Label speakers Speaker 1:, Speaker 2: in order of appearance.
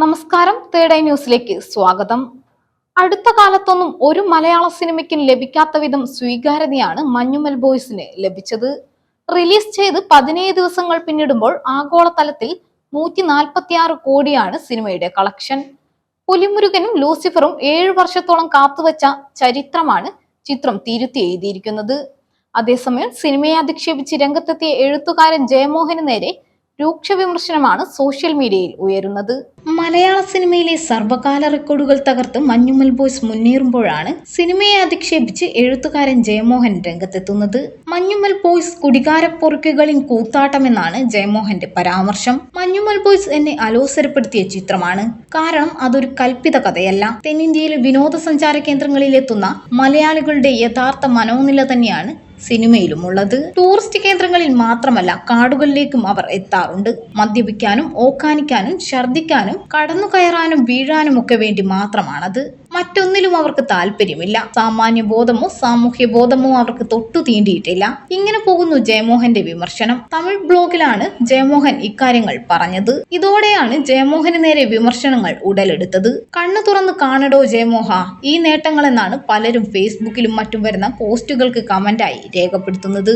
Speaker 1: നമസ്കാരം. Third eye ന്യൂസിലേക്ക് സ്വാഗതം. അടുത്ത കാലത്തൊന്നും ഒരു മലയാള സിനിമയ്ക്കും ലഭിക്കാത്ത വിധം സ്വീകാര്യതയാണ് മഞ്ഞുമൽ ബോയ്സിന് ലഭിച്ചത്. റിലീസ് ചെയ്ത് പതിനേഴ് ദിവസങ്ങൾ പിന്നിടുമ്പോൾ ആഗോളതലത്തിൽ നൂറ്റി നാൽപ്പത്തിയാറ് കോടിയാണ് സിനിമയുടെ കളക്ഷൻ. പുലിമുരുകനും ലൂസിഫറും ഏഴു വർഷത്തോളം കാത്തുവച്ച ചരിത്രമാണ് ചിത്രം തിരുത്തി എഴുതിയിരിക്കുന്നത്. അതേസമയം സിനിമയെ അധിക്ഷേപിച്ച് രംഗത്തെത്തിയ എഴുത്തുകാരൻ ജയമോഹന് നേരെ രൂക്ഷ വിമർശനമാണ് സോഷ്യൽ മീഡിയയിൽ ഉയരുന്നത്. മലയാള സിനിമയിലെ സർവകാല റെക്കോർഡുകൾ തകർത്ത് മഞ്ഞുമൽ ബോയ്സ് മുന്നേറുമ്പോഴാണ് സിനിമയെ അധിക്ഷേപിച്ച് എഴുത്തുകാരൻ ജയമോഹൻ രംഗത്തെത്തുന്നത്. മഞ്ഞുമൽ ബോയ്സ് കുടികാരപ്പൊറുക്കുകളിൻ കൂത്താട്ടമെന്നാണ് ജയമോഹന്റെ പരാമർശം. മഞ്ഞുമൽ ബോയ്സ് എന്നെ അലോസരപ്പെടുത്തിയ ചിത്രമാണ്. കാരണം അതൊരു കൽപ്പിത കഥയല്ല. തെന്നിന്ത്യയിലെ വിനോദസഞ്ചാര കേന്ദ്രങ്ങളിലെത്തുന്ന മലയാളികളുടെ യഥാർത്ഥ മനോനില തന്നെയാണ് സിനിമയിലും ഉള്ളത്. ടൂറിസ്റ്റ് കേന്ദ്രങ്ങളിൽ മാത്രമല്ല കാടുകളിലേക്കും അവർ എത്താറുണ്ട്. മദ്യപിക്കാനും ഓക്കാനിക്കാനും ഛർദിക്കാനും കടന്നു കയറാനും വീഴാനും ഒക്കെ വേണ്ടി മാത്രമാണത്. മറ്റൊന്നിലും അവർക്ക് താല്പര്യമില്ല. സാമാന്യ ബോധമോ സാമൂഹ്യ ബോധമോ അവർക്ക് തൊട്ടു തീണ്ടിയിട്ടില്ല. ഇങ്ങനെ പോകുന്നു ജയമോഹന്റെ വിമർശനം. തമിഴ് ബ്ലോഗിലാണ് ജയമോഹൻ ഇക്കാര്യങ്ങൾ പറഞ്ഞത്. ഇതോടെയാണ് ജയമോഹന് നേരെ വിമർശനങ്ങൾ ഉടലെടുത്തത്. കണ്ണു തുറന്ന് കാണടോ ജയമോഹ. ഈ നേട്ടങ്ങളെന്നാണ് പലരും ഫേസ്ബുക്കിലും മറ്റും വരുന്ന പോസ്റ്റുകൾക്ക് കമന്റായി. രേഖപ്പെടുത്തുന്നത്.